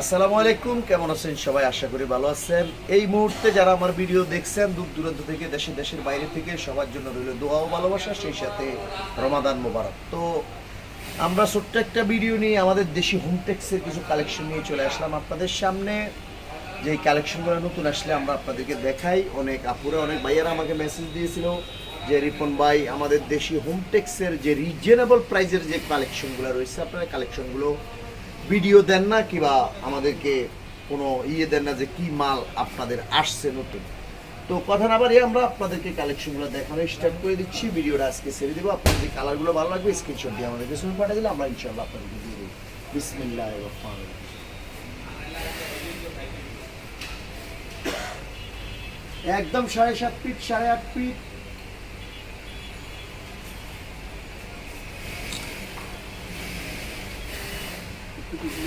আসসালামু আলাইকুম, কেমন আছেন সবাই? আশা করি ভালো আছেন। এই মুহূর্তে যারা আমার ভিডিও দেখছেন, দূর দূরান্ত থেকে, দেশে দেশের বাইরে থেকে, সবার জন্য রইল দোয়া ও ভালোবাসা, সেই সাথে রমাদান মোবারক। তো আমরা ছোট্ট একটা ভিডিও নিয়ে আমাদের দেশি হোমটেক্সের কিছু কালেকশন নিয়ে চলে আসলাম আপনাদের সামনে। যে কালেকশনগুলো নতুন আসলে আমরা আপনাদেরকে দেখাই। অনেক আপুরা, অনেক ভাইয়ারা আমাকে মেসেজ দিয়েছিল যে, রিপন ভাই, আমাদের দেশি হোমটেক্সের যে রিজনেবল প্রাইজের যে কালেকশনগুলো রয়েছে, আপনারা কালেকশনগুলো ভিডিও দেন না কিংবা আমাদেরকে কোনো ইয়ে দেন না যে কি মাল আপনাদের আসছে নতুন। তো কথা না বাড়িয়ে আমরা আপনাদেরকে কালেকশনগুলো দেখানো স্টার্ট করে দিচ্ছি। ভিডিওটা আজকে ছেড়ে দেবো। আপনাদের কালারগুলো ভালো লাগবে স্ক্রিনশট দিয়ে আমাদেরকে ছবি পাঠিয়ে দিলে আমরা ইনশাল্লাহ আপনাদেরকে দিয়ে দেবো। বিসমিল্লাহ রহমান একদম সাড়ে সাত ফিট সাড়ে আট ফিট দুইটা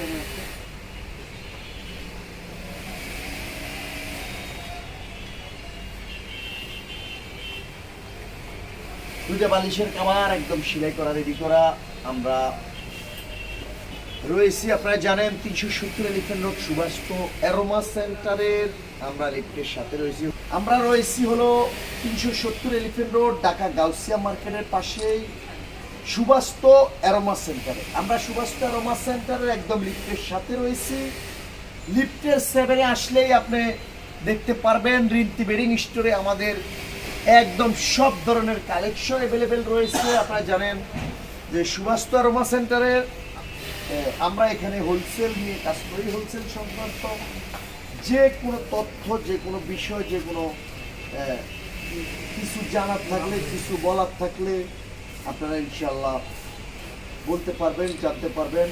বালিশের কাবার একদম সেলাই করা রেডি করা। আমরা রয়েছি, আপনারা জানেন, তিনশো সত্তর এলিফেন্ট রোড সুভাষ অ্যারোমা সেন্টারের। আমরা লিফটের সাথে রয়েছি। আমরা রয়েছি হলো তিনশো সত্তর এলিফেন্ট রোড, ঢাকা গাউসিয়া মার্কেটের পাশেই। সুবাস্ত অ্যারোমা সেন্টারে। আমরা সুবাস্ত অ্যারোমা সেন্টারের একদম লিফটের সাথে রয়েছি। লিফটের সেভেনে আসলেই আপনি দেখতে পারবেন রিন্তি বেডিং স্টোরে আমাদের একদম সব ধরনের কালেকশন অ্যাভেলেবেল রয়েছে। আপনারা জানেন যে সুবাস্ত অ্যারোমা সেন্টারের আমরা এখানে হোলসেল নিয়ে কাজ করি হোলসেল সংক্রান্ত। যে কোনো তথ্য, যে কোনো বিষয়, যে কোনো কিছু জানার থাকলে, কিছু বলার থাকলে আপনারা ইনশাল্লাহ বলতে পারবেন, জানতে পারবেন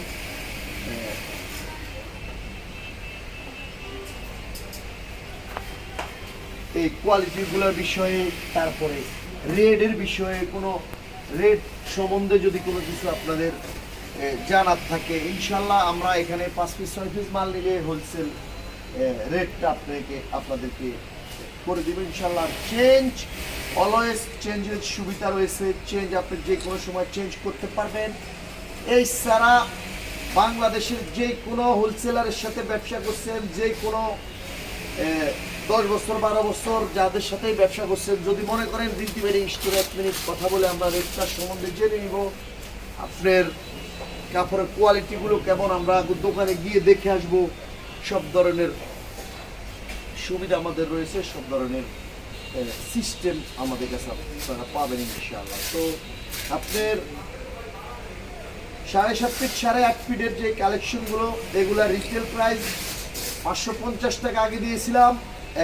এই কোয়ালিটিগুলোর বিষয়ে, তারপরে রেডের বিষয়ে কোনো, রেড সম্বন্ধে যদি কোনো কিছু আপনাদের জানার থাকে ইনশাল্লাহ আমরা এখানে পাঁচ পিস, ছয় পিস মাল নিলে হোলসেল রেটটা আপনাকে, আপনাদেরকে করে দেবো ইনশাল্লাহ চেঞ্জ অলওয়েজ চেঞ্জের সুবিধা রয়েছে চেঞ্জ আপনি যে কোনো সময় চেঞ্জ করতে পারবেন। এই ছাড়া বাংলাদেশের যে কোনো হোলসেলারের সাথে ব্যবসা করছেন, যে কোনো দশ বছর, বারো বছর যাদের সাথেই ব্যবসা করছেন, যদি মনে করেন রিন্টি বেরিং স্টোরে এক মিনিট কথা বলে আমরা রেটটার সম্বন্ধে জেনে নিব। আপনার কাপড়ের কোয়ালিটিগুলো কেমন, আমরা দোকানে গিয়ে দেখে আসব। সব ধরনের সুবিধা আমাদের রয়েছে, সব ধরনের সিস্টেম আমাদের কাছে আপনারা পাবেন ইনশাআল্লাহ। তো আপনার সাড়ে সাত ফিট সাড়ে আট ফিটের যে কালেকশনগুলো এগুলা রিটেল প্রাইস পাঁচশো পঞ্চাশ টাকা আগে দিয়েছিলাম,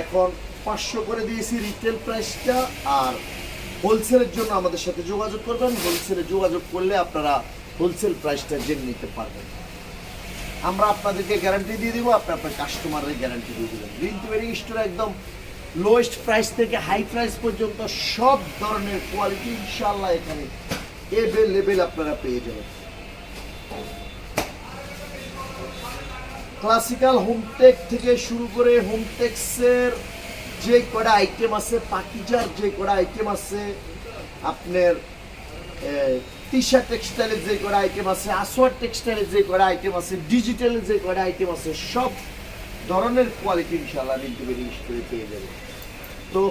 এখন পাঁচশো করে দিয়েছি রিটেল প্রাইসটা আর হোলসেলের জন্য আমাদের সাথে যোগাযোগ করবেন। হোলসেলে যোগাযোগ করলে আপনারা হোলসেল প্রাইসটা জেনে নিতে পারবেন। আমরা আপনাদেরকে গ্যারান্টি দিয়ে দিব আপনি আপনার কাস্টমারের গ্যারান্টি দিয়ে দেবেন। রিন্টু বেরিং স্টোরে একদম লোয়েস্ট প্রাইস থেকে হাই প্রাইস পর্যন্ত সব ধরনের কোয়ালিটি ইনশাল্লাহ এখানে এভেলেবেল আপনারা পেয়ে যাবেন। ক্লাসিক্যাল হোমটেক থেকে শুরু করে হোমটেক্সের যে কটা আইটেম আছে, পাকিজার যে কটা আইটেম আছে, আপনার তিশা টেক্সটাইলের যে কটা আইটেম আছে, আসোয়ার টেক্সটাইলের যে কটা আইটেম আছে ডিজিটালের যে কটা আইটেম আছে, সব ধরনের কোয়ালিটি ইনশাল্লাহ নিতে পেরে করে পেয়ে যাবে। তো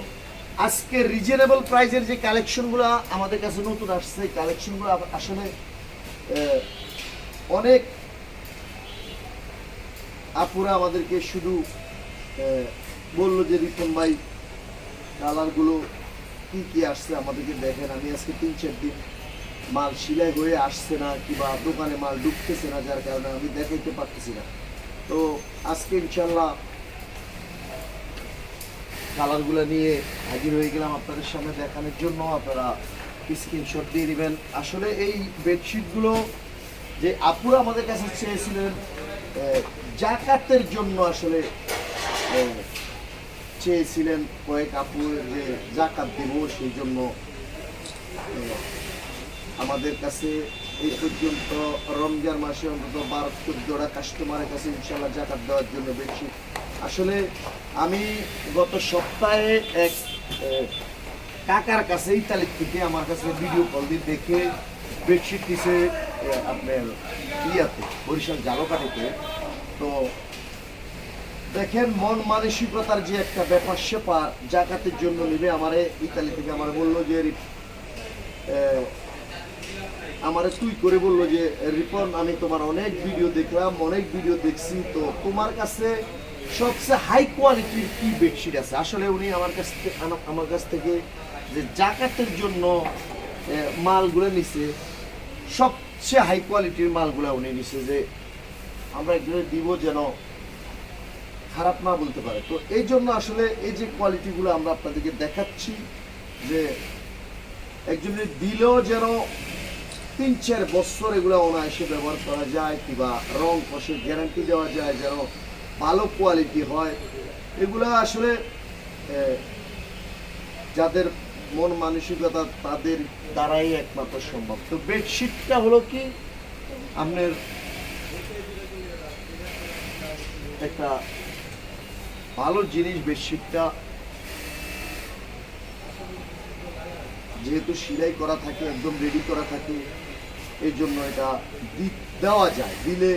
আজকে রিজনেবল প্রাইজের যে কালেকশনগুলো আমাদের কাছে নতুন আসছে, এই কালেকশনগুলো আসলে অনেক আপুরা আমাদেরকে শুধু বলল যে রিপন ভাই কালারগুলো কি কি আসছে আমাদেরকে দেখেন। আমি আজকে তিন চার দিন মাল সিলাই হয়ে আসছে না, কিংবা দোকানে মাল ঢুকতেছে না, যার কারণে আমি দেখাইতে পারতেছি না। তো আজকে ইনশাল্লাহ কালারগুলো নিয়ে হাজির হয়ে গেলাম আপনাদের সামনে দেখানোর জন্য। আপনারা স্ক্রিনশট দিয়ে দিবেন। আসলে এই বেডশিটগুলো যে আপুরা আমাদের কাছে চেয়েছিলেন জাকাতের জন্য আসলে চেয়েছিলেন কয়েক আপুর যে জাকাত দেব, সেই জন্য আমাদের কাছে এই পর্যন্ত রমজান মাসে অন্তত বারো চোদ্দটা কাস্টমারের কাছে ইনশাল্লাহ জাকাত দেওয়ার জন্য বেডশিট আসলে আমি গত সপ্তাহে এক কাকার কাছে, ইতালির থেকে আমার কাছে ভিডিও কল দিয়ে দেখে বেডশিট দিছে আপনার ইয়াতে, বরিশাল জালকাঠিতে তো দেখেন, মন মানসিকতার যে একটা ব্যাপার সেপার জাকাতের জন্য নেবে। আমারে ইতালি থেকে আমার বলল যে আমারে তুই করে বলল যে, রিপন, আমি তোমার অনেক ভিডিও দেখলাম, অনেক ভিডিও দেখছি, তো তোমার কাছে সবচেয়ে হাই কোয়ালিটির কি বেডশিট আছে? আসলে উনি আমার কাছ থেকে, আমার কাছ থেকে যে জাকাতের জন্য মালগুলো নিছে, সবচেয়ে হাই কোয়ালিটির মালগুলো উনি নিছে যে, আমরা এগুলো দিব যেন খারাপ না বলতে পারে। তো এই জন্য আসলে এই যে কোয়ালিটিগুলো আমরা আপনাদেরকে দেখাচ্ছি যে একজনের দিলেও যেন তিন চার বছর এগুলো অনায়াসে ব্যবহার করা যায়, কিংবা রং কষের গ্যারান্টি দেওয়া যায় যেন ভালো কোয়ালিটি হয়। এগুলো আসলে যাদের মন মানসিকতা তাদের দ্বারাই একমাত্র সম্ভব। তো বেডশিটটা হলো কি? আপনার একটা ভালো জিনিস বেডশিটটা যেহেতু সিলাই করা থাকে, একদম রেডি করা থাকে এই জন্য এটা দেওয়া যায়। দিলে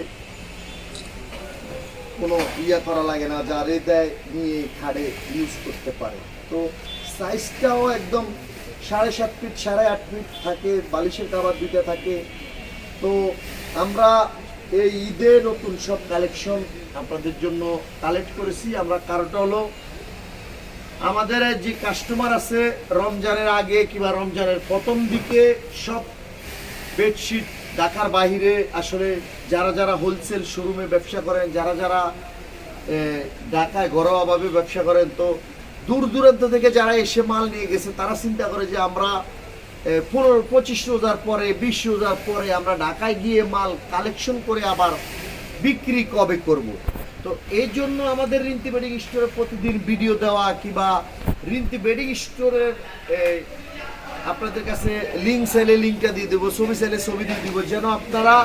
কোনো ইয়া করা লাগে না, যা রে দেয় নিয়ে খাড়ে ইউজ করতে পারে। তো সাইজটাও একদম সাড়ে সাত ফিট সাড়ে আট ফিট থাকে, বালিশের কাবার দুইটা থাকে। তো আমরা এই ঈদে নতুন সব কালেকশন আপনাদের জন্য কালেক্ট করেছি। আমরা কারোটা হলো, আমাদের যে কাস্টমার আছে রমজানের আগে কিংবা রমজানের প্রথম দিকে সব বেডশিট ঢাকার বাহিরে আসলে যারা যারা হোলসেল শোরুমে ব্যবসা করেন, যারা যারা ঢাকায় ঘরোয়াভাবে ব্যবসা করেন, তো দূর দূরান্ত থেকে যারা এসে মাল নিয়ে গেছে, তারা চিন্তা করে যে আমরা পনেরো, পঁচিশ রোজার পরে, বিশ রোজার পরে আমরা ঢাকায় গিয়ে মাল কালেকশন করে আবার বিক্রি কবে করব? তো এই জন্য আমাদের রিন্তি বেডিং স্টোরে প্রতিদিন ভিডিও দেওয়া কিংবা রিন্তি বেডিং স্টোরের আপনাদের কাছে লিঙ্ক চাইলে লিঙ্কটা দিয়ে দেবো, ছবি চাইলে ছবি দিয়ে দিব, যেন আপনারা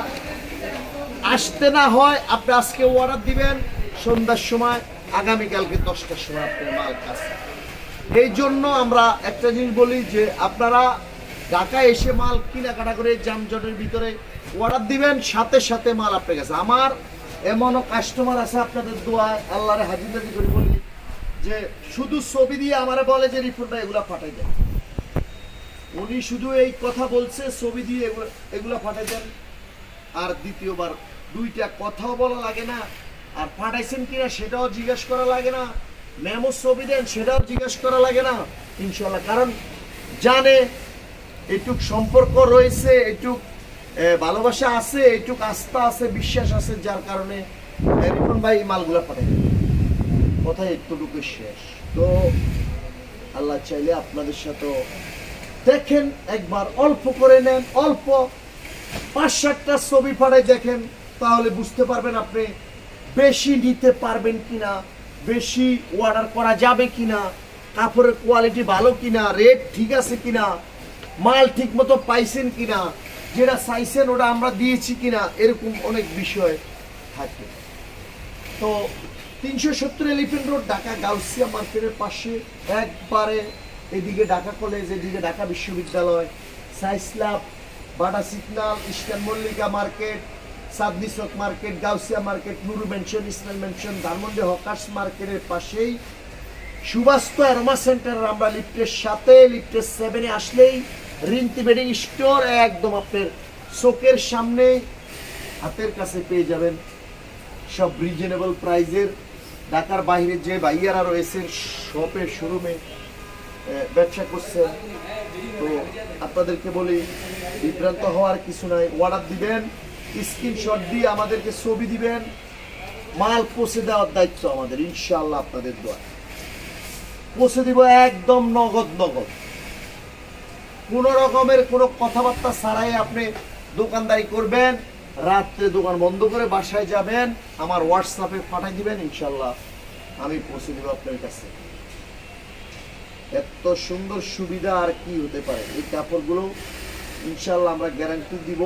আসতে না হয়, আপনি আজকে অর্ডার দিবেন, সন্ধ্যার সময়, আগামীকালকে দশটার সময় আপনার মাল কাছে। এই জন্য আমরা একটা জিনিস বলি যে, আপনারা ঢাকায় এসে মাল কেনাকাটা করে যানজটের ভিতরে অর্ডার দিবেন, সাথে সাথে মাল আপনার কাছে। আমার এমনও কাস্টমার আছে আপনাদের দোয়ায়, আল্লাহরে হাজির করে বলি যে, শুধু ছবি দিয়ে আমারে বলে যে, রিপোর্টটা এগুলো পাঠাই দেন। উনি শুধু এই কথা বলছে ছবি দিয়ে এগুলা দেন আর দ্বিতীয়বার দুইটা কথাও বলা লাগে না। আর পাঠাইছেন কিনা সেটাও জিজ্ঞেস করা লাগে না। মেমো ছবি দেন সেটাও জিজ্ঞেস করা লাগে না। ইনশাল্লাহ কারণ জানে এটুক সম্পর্ক রয়েছে এইটুক এ, ভালোবাসা আছে এটুক আস্থা আছে বিশ্বাস আছে যার কারণে রিপন ভাই মালগুলো পাঠাই। কথা একটুটুকু শেষ। তো আল্লাহ চাইলে আপনাদের সাথে দেখেন, একবার অল্প করে নেন, অল্প পাঁচ সাতটা ছবি পাঠাই দেখেন, তাহলে বুঝতে পারবেন আপনি বেশি নিতে পারবেন কিনা, বেশি অর্ডার করা যাবে কিনা, কাপড়ের কোয়ালিটি ভালো কিনা রেট ঠিক আছে কিনা, মাল ঠিক মতো পাইছেন কিনা, যেটা চাইছেন ওটা আমরা দিয়েছি কিনা, এরকম অনেক বিষয় থাকে। তো তিনশো সত্তর এলিফেন্ট রোড ঢাকা গাউসিয়া মার্কেটের পাশে একবারে এদিকে ঢাকা কলেজ এদিকে ঢাকা বিশ্ববিদ্যালয়। সাইসলাব Bata signal, eastern Mallika market Chandni Chowk market, Gausia market, Nuru mansion Islam mansion Dhanmondi hawkers মার্কেটের পাশেই সুবাস্ত অ্যারোমা সেন্টার আমরা লিফটের সাথে লিফটের সেভেনে আসলেই রিন্তি বেডিং স্টোর একদম আপনার চোখের সামনেই হাতের কাছে পেয়ে যাবেন সব রিজনেবল প্রাইজের ঢাকার বাইরে যে ভাইয়ারা রয়েছেন শপের শোরুমে ব্যবসা করছেন তো আপনাদেরকে বলি, বিভ্রান্ত হওয়ার কিছু নাই। অর্ডার দিবেন স্ক্রিনশট দিয়ে আমাদেরকে ছবি দিবেন। মাল পৌঁছে দেওয়ার দায়িত্ব আমাদের, ইনশাআল্লাহ আপনাদের দোয়া পৌঁছে দিব একদম নগদ নগদ। কোনো রকমের কোনো কথাবার্তা ছাড়াই আপনি দোকানদারি করবেন, রাত্রে দোকান বন্ধ করে বাসায় যাবেন, আমার হোয়াটসঅ্যাপে পাঠিয়ে দিবেন ইনশাল্লাহ আমি পৌঁছে দেবো আপনার কাছে। এত সুন্দর সুবিধা আর কি হতে পারে? এই কাপড়গুলো ইনশাল্লাহ আমরা গ্যারান্টি দিব,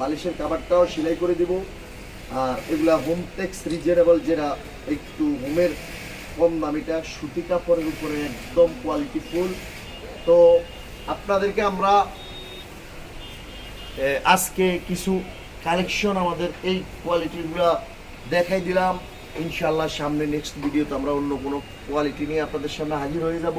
বালিশের কাপড়টাও সেলাই করে দিব। আর এগুলা হোম টেক্স রিজনেবল যেটা একটু হোমের কম দামিটা, সুতি কাপড়ের উপরে একদম কোয়ালিটি ফুল তো আপনাদেরকে আমরা আজকে কিছু কালেকশন আমাদের এই কোয়ালিটিগুলো দেখাই দিলাম। ইনশাল্লাহ সামনে নেক্সট ভিডিওতে আমরা অন্য কোনো কোয়ালিটি নিয়ে আপনাদের সামনে হাজির হয়ে যাব।